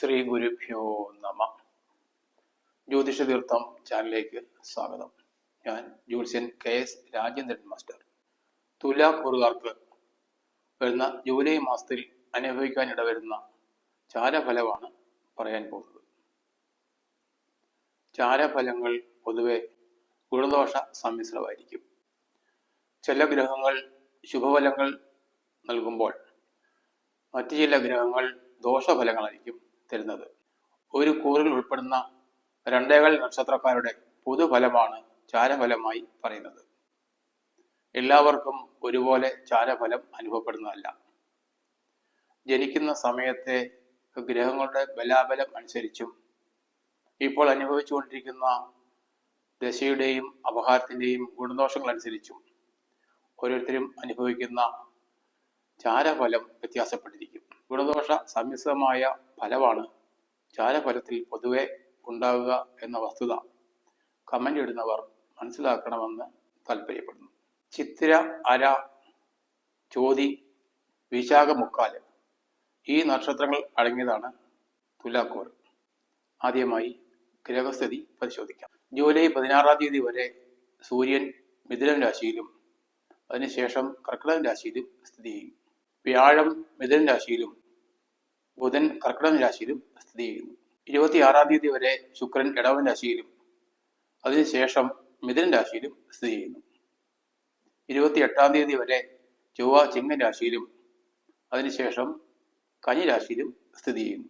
ശ്രീ ഗുരുഭ്യോ നമ. ജ്യോതിഷ തീർത്ഥം ചാനലിലേക്ക് സ്വാഗതം. ഞാൻ ജ്യോത്സ്യൻ കെ എസ് രാജേന്ദ്രൻ മാസ്റ്റർ. തുലാക്കൂറുകാർക്ക് വരുന്ന ജൂലൈ മാസത്തിൽ അനുഭവിക്കാൻ ഇടവരുന്ന ചാരഫലമാണ് പറയാൻ പോകുന്നത്. ചാരഫലങ്ങൾ പൊതുവെ ഗുണദോഷ സമ്മിശ്രമായിരിക്കും. ചില ഗ്രഹങ്ങൾ ശുഭഫലങ്ങൾ നൽകുമ്പോൾ മറ്റു ചില ഗ്രഹങ്ങൾ ദോഷഫലങ്ങളായിരിക്കും. തരുന്നത്. ഒരു കൂറിൽ ഉൾപ്പെടുന്ന രണ്ടേകാൽ നക്ഷത്രക്കാരുടെ പൊതുഫലമാണ് ചാരഫലമായി പറയുന്നത്. എല്ലാവർക്കും ഒരുപോലെ ചാരഫലം അനുഭവപ്പെടുന്നതല്ല. ജനിക്കുന്ന സമയത്തെ ഗ്രഹങ്ങളുടെ ബലാബലം അനുസരിച്ചും ഇപ്പോൾ അനുഭവിച്ചുകൊണ്ടിരിക്കുന്ന ദശയുടെയും അപഹാരത്തിന്റെയും ഗുണദോഷങ്ങൾ അനുസരിച്ചും ഓരോരുത്തരും അനുഭവിക്കുന്ന ചാരഫലം വ്യത്യാസപ്പെട്ടിരിക്കും. ഗുണദോഷ സമ്മിശ്രമായ ഫലമാണ് ചാരഫലത്തിൽ പൊതുവെ ഉണ്ടാവുക എന്ന വസ്തുത. കമന്റ് ഇടുന്നവർ മനസ്സിലാക്കണമെന്ന് താല്പര്യപ്പെടുന്നു. ചിത്തിര അര ചോതി വിശാഖ മുക്കാൽ ഈ നക്ഷത്രങ്ങൾ അടങ്ങിയതാണ് തുലാക്കോർ. ആദ്യമായി ഗ്രഹസ്ഥിതി പരിശോധിക്കാം. ജൂലൈ പതിനാറാം തീയതി വരെ സൂര്യൻ മിഥുനം രാശിയിലും അതിനുശേഷം കർക്കിടകം രാശിയിലും സ്ഥിതി ചെയ്യും. വ്യാഴം മിഥുൻ രാശിയിലും ബുധൻ കർക്കിടകം രാശിയിലും സ്ഥിതി ചെയ്യുന്നു. ഇരുപത്തിയാറാം തീയതി വരെ ശുക്രൻ ഇടവൻ രാശിയിലും അതിനുശേഷം മിഥുൻ രാശിയിലും സ്ഥിതി ചെയ്യുന്നു. ഇരുപത്തിയെട്ടാം തീയതി വരെ ചൊവ്വ ചിങ്ങൻ രാശിയിലും അതിനുശേഷം കനി രാശിയിലും സ്ഥിതി ചെയ്യുന്നു.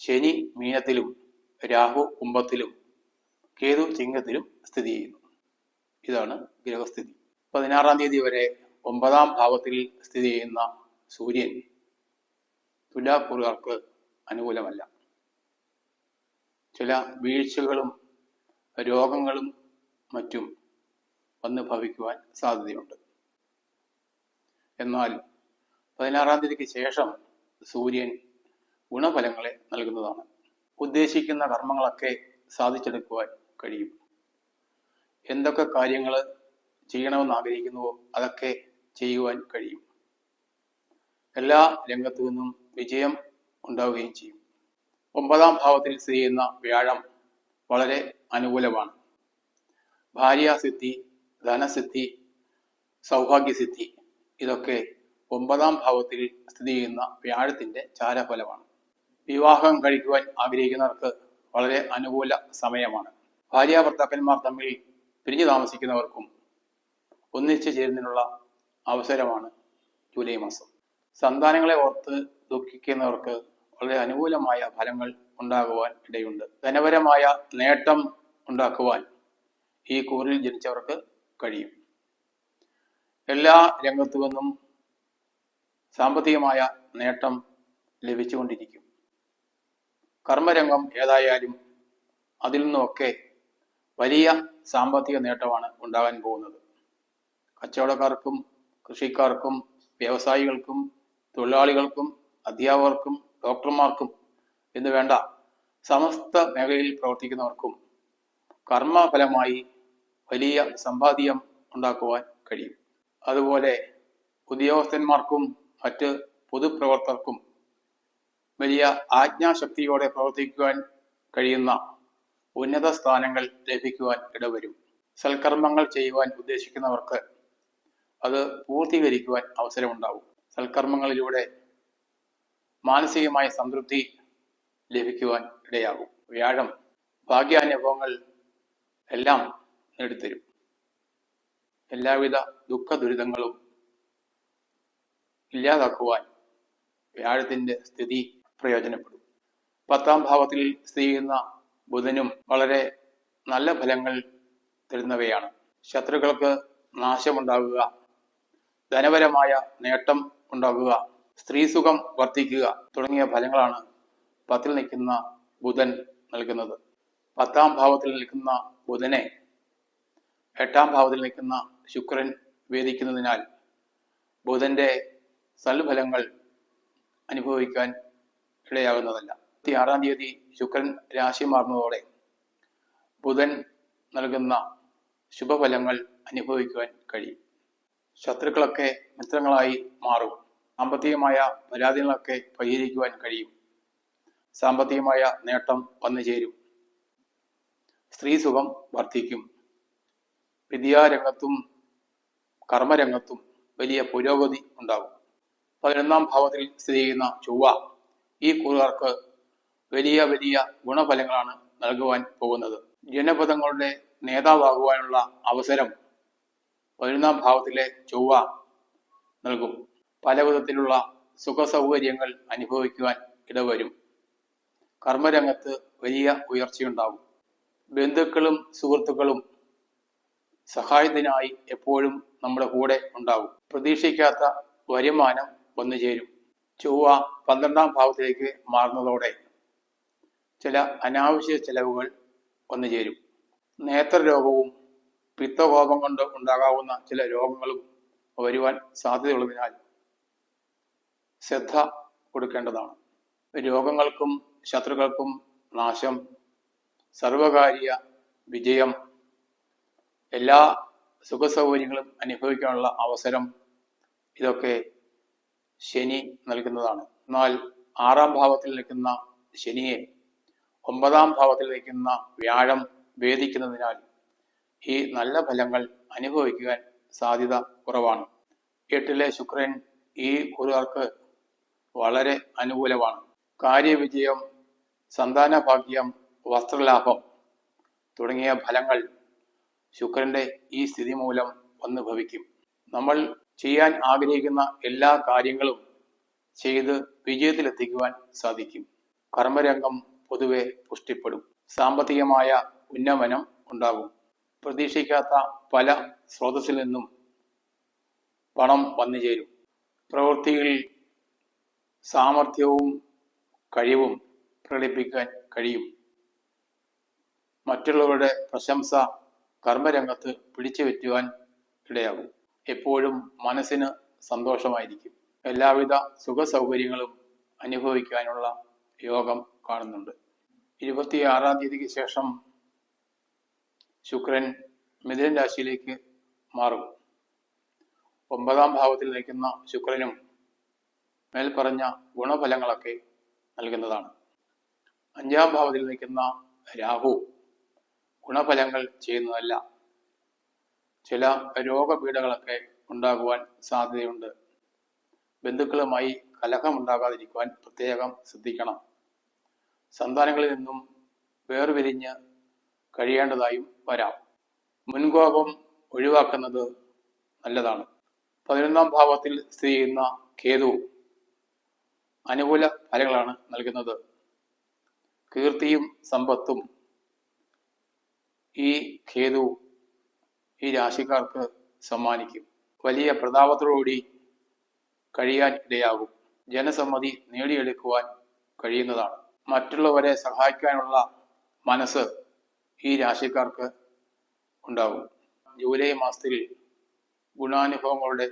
ശനി മീനത്തിലും രാഹു കുംഭത്തിലും കേതു ചിങ്ങത്തിലും സ്ഥിതി ചെയ്യുന്നു. ഇതാണ് ഗ്രഹസ്ഥിതി. പതിനാറാം തീയതി വരെ ഒമ്പതാം ഭാവത്തിൽ സ്ഥിതി ചെയ്യുന്ന സൂര്യൻ തുലാക്കൂറുകാർക്ക് അനുകൂലമല്ല. ചില വീഴ്ചകളും രോഗങ്ങളും മറ്റും വന്ന് ഭവിക്കുവാൻ സാധ്യതയുണ്ട്. എന്നാൽ പതിനാറാം തീയതിക്ക് ശേഷം സൂര്യൻ ഗുണഫലങ്ങളെ നൽകുന്നതാണ്. ഉദ്ദേശിക്കുന്ന കർമ്മങ്ങളൊക്കെ സാധിച്ചെടുക്കുവാൻ കഴിയും. എന്തൊക്കെ കാര്യങ്ങൾ ചെയ്യണമെന്ന് ആഗ്രഹിക്കുന്നുവോ അതൊക്കെ ചെയ്യുവാൻ കഴിയും. എല്ലാ രംഗത്തു നിന്നും വിജയം ഉണ്ടാവുകയും ചെയ്യും. ഒമ്പതാം ഭാവത്തിൽ സ്ഥിതി ചെയ്യുന്ന വ്യാഴം വളരെ അനുകൂലമാണ്. ഭാര്യാസിദ്ധി ധനസിദ്ധി സൗഭാഗ്യസിദ്ധി ഇതൊക്കെ ഒമ്പതാം ഭാവത്തിൽ സ്ഥിതി ചെയ്യുന്ന വ്യാഴത്തിന്റെ ചാരഫലമാണ്. വിവാഹം കഴിക്കുവാൻ ആഗ്രഹിക്കുന്നവർക്ക് വളരെ അനുകൂല സമയമാണ്. ഭാര്യ ഭർത്താക്കന്മാർ തമ്മിൽ പിരിഞ്ഞു താമസിക്കുന്നവർക്കും ഒന്നിച്ചു ചേരുന്നതിനുള്ള അവസരമാണ് ജൂലൈ മാസം. സന്താനങ്ങളെ ഓർത്ത് ദുഃഖിക്കുന്നവർക്ക് വളരെ അനുകൂലമായ ഫലങ്ങൾ ഉണ്ടാകുവാൻ ഇടയുണ്ട്. ധനപരമായ നേട്ടം ഉണ്ടാക്കുവാൻ ഈ കൂറിൽ ജനിച്ചവർക്ക് കഴിയും. എല്ലാ രംഗത്തു നിന്നും സാമ്പത്തികമായ നേട്ടം ലഭിച്ചുകൊണ്ടിരിക്കും. കർമ്മരംഗം ഏതായാലും അതിൽ നിന്നുമൊക്കെ വലിയ സാമ്പത്തിക നേട്ടമാണ് ഉണ്ടാകാൻ പോകുന്നത്. കച്ചവടക്കാർക്കും കൃഷിക്കാർക്കും വ്യവസായികൾക്കും തൊഴിലാളികൾക്കും അധ്യാപകർക്കും ഡോക്ടർമാർക്കും എന്ന് വേണ്ട സമസ്ത മേഖലയിൽ പ്രവർത്തിക്കുന്നവർക്കും കർമ്മഫലമായി വലിയ സമ്പാദ്യം ഉണ്ടാക്കുവാൻ കഴിയും. അതുപോലെ ഉദ്യോഗസ്ഥന്മാർക്കും മറ്റ് പൊതുപ്രവർത്തകർക്കും വലിയ ആജ്ഞാശക്തിയോടെ പ്രവർത്തിക്കുവാൻ കഴിയുന്ന ഉന്നത സ്ഥാനങ്ങൾ ലഭിക്കുവാൻ ഇടവരും. സൽക്കർമ്മങ്ങൾ ചെയ്യുവാൻ ഉദ്ദേശിക്കുന്നവർക്ക് അത് പൂർത്തീകരിക്കുവാൻ അവസരമുണ്ടാവും. സൽക്കർമ്മങ്ങളിലൂടെ മാനസികമായ സംതൃപ്തി ലഭിക്കുവാൻ ഇടയാകും. വ്യാഴം ഭാഗ്യാനുഭവങ്ങൾ എല്ലാം നേടിത്തരും. എല്ലാവിധ ദുഃഖ ദുരിതങ്ങളും ഇല്ലാതാക്കുവാൻ വ്യാഴത്തിന്റെ സ്ഥിതി പ്രയോജനപ്പെടും. പത്താം ഭാവത്തിൽ സ്ഥിതി ചെയ്യുന്ന ബുധനും വളരെ നല്ല ഫലങ്ങൾ തരുന്നവയാണ്. ശത്രുക്കൾക്ക് നാശമുണ്ടാകുക ധനപരമായ നേട്ടം ഉണ്ടാകുക സ്ത്രീസുഖം വർദ്ധിക്കുക തുടങ്ങിയ ഫലങ്ങളാണ് പത്തിൽ നിൽക്കുന്ന ബുധൻ നൽകുന്നത്. പത്താം ഭാവത്തിൽ നിൽക്കുന്ന ബുധനെ എട്ടാം ഭാവത്തിൽ നിൽക്കുന്ന ശുക്രൻ വേദിക്കുന്നതിനാൽ ബുധന്റെ സൽഫലങ്ങൾ അനുഭവിക്കാൻ ഇടയാകുന്നതല്ല. ആറാം തീയതി ശുക്രൻ രാശി മാറുന്നതോടെ ബുധൻ നൽകുന്ന ശുഭഫലങ്ങൾ അനുഭവിക്കുവാൻ കഴിയും. ശത്രുക്കളൊക്കെ മിത്രങ്ങളായി മാറും. സാമ്പത്തികമായ പരാതികളൊക്കെ പരിഹരിക്കുവാൻ കഴിയും. സാമ്പത്തികമായ നേട്ടം വന്നു ചേരും. സ്ത്രീ സുഖം വർദ്ധിക്കും. വിദ്യാരംഗത്തും കർമ്മരംഗത്തും വലിയ പുരോഗതി ഉണ്ടാകും. പതിനൊന്നാം ഭാവത്തിൽ സ്ഥിതി ചെയ്യുന്ന ചൊവ്വ ഈ കൂറുകാർക്ക് വലിയ വലിയ ഗുണഫലങ്ങളാണ് നൽകുവാൻ പോകുന്നത്. ജനപദങ്ങളുടെ നേതാവാകുവാനുള്ള അവസരം പതിനൊന്നാം ഭാവത്തിലെ ചൊവ്വ നൽകും. പല വിധത്തിലുള്ള സുഖസൗകര്യങ്ങൾ അനുഭവിക്കുവാൻ ഇടവരും. കർമ്മരംഗത്ത് വലിയ ഉയർച്ചയുണ്ടാകും. ബന്ധുക്കളും സുഹൃത്തുക്കളും സഹായത്തിനായി എപ്പോഴും നമ്മുടെ കൂടെ ഉണ്ടാകും. പ്രതീക്ഷിക്കാത്ത വരുമാനം വന്നു ചേരും. ചൊവ്വ പന്ത്രണ്ടാം ഭാവത്തിലേക്ക് മാറുന്നതോടെ ചില അനാവശ്യ ചെലവുകൾ വന്നു ചേരും. നേത്രരോഗവും പിത്തകോപം കൊണ്ട് ഉണ്ടാകാവുന്ന ചില രോഗങ്ങളും വരുവാൻ സാധ്യതയുള്ളതിനാൽ ശ്രദ്ധ കൊടുക്കേണ്ടതാണ്. രോഗങ്ങൾക്കും ശത്രുക്കൾക്കും നാശം സർവകാര്യ വിജയം എല്ലാ സുഖസൗകര്യങ്ങളും അനുഭവിക്കാനുള്ള അവസരം ഇതൊക്കെ ശനി നൽകുന്നതാണ്. എന്നാൽ ആറാം ഭാവത്തിൽ നിൽക്കുന്ന ശനിയെ ഒമ്പതാം ഭാവത്തിൽ നിൽക്കുന്ന വ്യാഴം ഭേദിക്കുന്നതിനാൽ ഈ നല്ല ഫലങ്ങൾ അനുഭവിക്കുവാൻ സാധ്യത കുറവാണ്. എട്ടിലെ ശുക്രൻ ഈ കുറുകാർക്ക് വളരെ അനുകൂലമാണ്. കാര്യവിജയം സന്താന ഭാഗ്യം വസ്ത്രലാഭം തുടങ്ങിയ ഫലങ്ങൾ ശുക്രന്റെ ഈ സ്ഥിതി മൂലം വന്നു ഭവിക്കും. നമ്മൾ ചെയ്യാൻ ആഗ്രഹിക്കുന്ന എല്ലാ കാര്യങ്ങളും ചെയ്ത് വിജയത്തിലെത്തിക്കുവാൻ സാധിക്കും. കർമ്മരംഗം പൊതുവെ പുഷ്ടിപ്പെടും. സാമ്പത്തികമായ ഉന്നമനം ഉണ്ടാകും. പ്രതീക്ഷിക്കാത്ത പല സ്രോതസ്സിൽ നിന്നും പണം വന്നു ചേരും. പ്രവൃത്തികളിൽ സാമർഥ്യവും കഴിവും പ്രകടിപ്പിക്കാൻ കഴിയും. മറ്റുള്ളവരുടെ പ്രശംസ കർമ്മരംഗത്ത് പിടിച്ചു പറ്റുവാൻ ഇടയാകും. എപ്പോഴും മനസ്സിന് സന്തോഷമായിരിക്കും. എല്ലാവിധ സുഖ സൗകര്യങ്ങളും അനുഭവിക്കാനുള്ള യോഗം കാണുന്നുണ്ട്. ഇരുപത്തിയാറാം തീയതിക്ക് ശേഷം ശുക്രൻ മിഥുൻ രാശിയിലേക്ക് മാറും. ഒമ്പതാം ഭാവത്തിൽ നിൽക്കുന്ന ശുക്രനും മേൽപ്പറഞ്ഞ ഗുണഫലങ്ങളൊക്കെ നൽകുന്നതാണ്. അഞ്ചാം ഭാവത്തിൽ നിൽക്കുന്ന രാഹു ഗുണഫലങ്ങൾ ചെയ്യുന്നതല്ല. ചില രോഗപീഠകളൊക്കെ ഉണ്ടാകുവാൻ സാധ്യതയുണ്ട്. ബന്ധുക്കളുമായി കലഹമുണ്ടാകാതിരിക്കുവാൻ പ്രത്യേകം ശ്രദ്ധിക്കണം. സന്താനങ്ങളിൽ നിന്നും വേർപിരിഞ്ഞ് കഴിയേണ്ടതായും വരാം. മുൻകോപം ഒഴിവാക്കുന്നത് നല്ലതാണ്. പതിനൊന്നാം ഭാവത്തിൽ സ്ഥിതി ചെയ്യുന്ന കേതു അനുകൂല ഫലങ്ങളാണ് നൽകുന്നത്. കീർത്തിയും സമ്പത്തും ഈ കേതു ഈ രാശിക്കാർക്ക് സമ്മാനിക്കും. വലിയ പ്രതാപത്തോടുകൂടി കഴിയാൻ ഇടയാകും. ജനസമ്മതി നേടിയെടുക്കുവാൻ കഴിയുന്നതാണ്. മറ്റുള്ളവരെ സഹായിക്കാനുള്ള മനസ്സ് ഈ രാശിക്കാർക്ക് ഉണ്ടാവും. ജൂലൈ മാസത്തിൽ ഗുണാനുഭവങ്ങളുടെ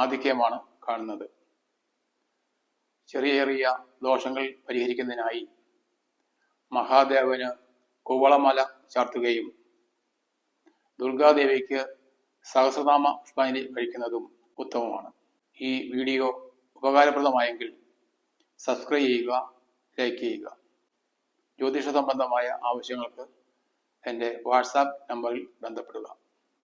ആധിക്യമാണ് കാണുന്നത്. ചെറിയ ചെറിയ ദോഷങ്ങൾ പരിഹരിക്കുന്നതിനായി മഹാദേവന് കുവളമല ചാർത്തുകയും ദുർഗാദേവിക്ക് സഹസ്രനാമ പുഷ്പാഞ്ജലി കഴിക്കുന്നതും ഉത്തമമാണ്. ഈ വീഡിയോ ഉപകാരപ്രദമായെങ്കിൽ സബ്സ്ക്രൈബ് ചെയ്യുക ലൈക്ക് ചെയ്യുക. ജ്യോതിഷ സംബന്ധമായ ആവശ്യങ്ങൾക്ക് എന്റെ വാട്സാപ്പ് നമ്പറിൽ ബന്ധപ്പെടുക.